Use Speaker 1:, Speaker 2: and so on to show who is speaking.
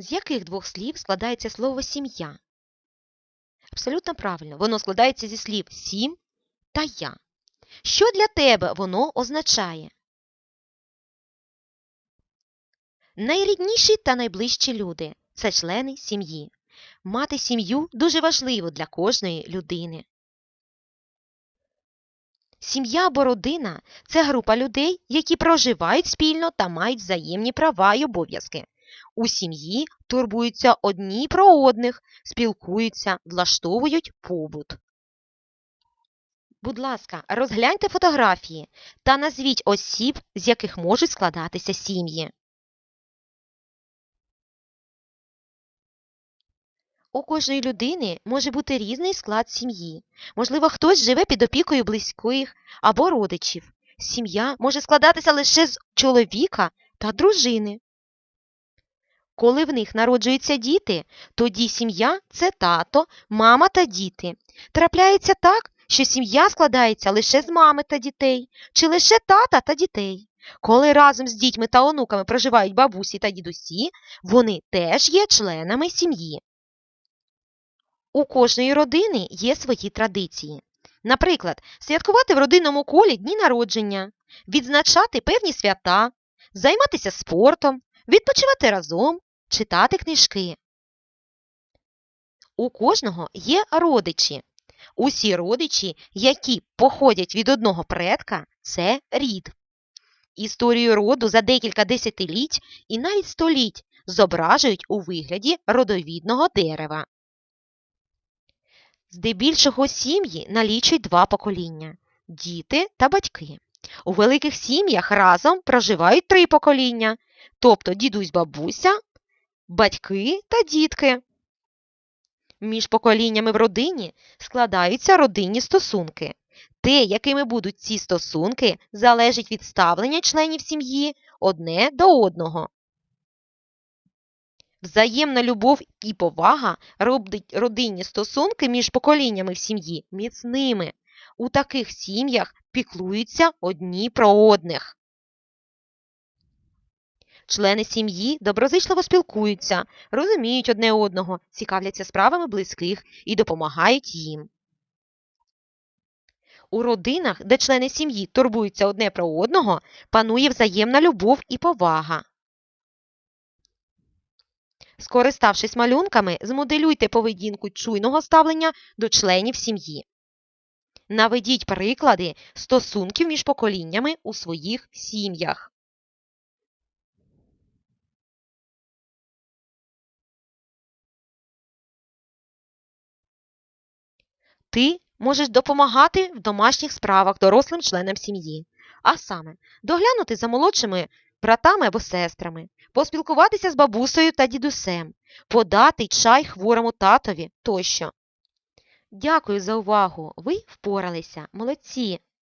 Speaker 1: З яких двох слів складається слово сім'я? Абсолютно правильно. Воно складається зі слів сім та я. Що для тебе воно означає? Найрідніші та найближчі люди це члени сім'ї. Мати сім'ю дуже важливо для кожної людини. Сім'я або родина це група людей, які проживають спільно та мають взаємні права й обов'язки. У сім'ї турбуються одні про одних, спілкуються, влаштовують побут. Будь ласка, розгляньте фотографії та назвіть осіб, з яких можуть складатися сім'ї. У кожної людини може бути різний склад сім'ї. Можливо, хтось живе під опікою близьких або родичів. Сім'я може складатися лише з чоловіка та дружини. Коли в них народжуються діти, тоді сім'я це тато, мама та діти. Трапляється так, що сім'я складається лише з мами та дітей, чи лише тата та дітей. Коли разом з дітьми та онуками проживають бабусі та дідусі, вони теж є членами сім'ї. У кожної родини є свої традиції. Наприклад, святкувати в родинному колі дні народження, відзначати певні свята, займатися спортом, відпочивати разом, читати книжки. У кожного є родичі. Усі родичі, які походять від одного предка, це рід. Історію роду за декілька десятиліть і навіть століть зображують у вигляді родовідного дерева. Здебільшого сім'ї налічують два покоління діти та батьки. У великих сім'ях разом проживають три покоління, тобто дідусь бабуся, батьки та дітки. Між поколіннями в родині складаються родинні стосунки. Те, якими будуть ці стосунки, залежить від ставлення членів сім'ї одне до одного. Взаємна любов і повага робить родинні стосунки між поколіннями в сім'ї міцними. У таких сім'ях піклуються одні про одних. Члени сім'ї доброзичливо спілкуються, розуміють одне одного, цікавляться справами близьких і допомагають їм. У родинах, де члени сім'ї турбуються одне про одного, панує взаємна любов і повага. Скориставшись малюнками, змоделюйте поведінку чуйного ставлення до членів сім'ї. Наведіть приклади стосунків між поколіннями у своїх сім'ях. Ти можеш допомагати в домашніх справах дорослим членам сім'ї, а саме доглянути за молодшими братами або сестрами, поспілкуватися з бабусею та дідусем, подати чай хворому татові тощо. Дякую за увагу! Ви впоралися, молодці!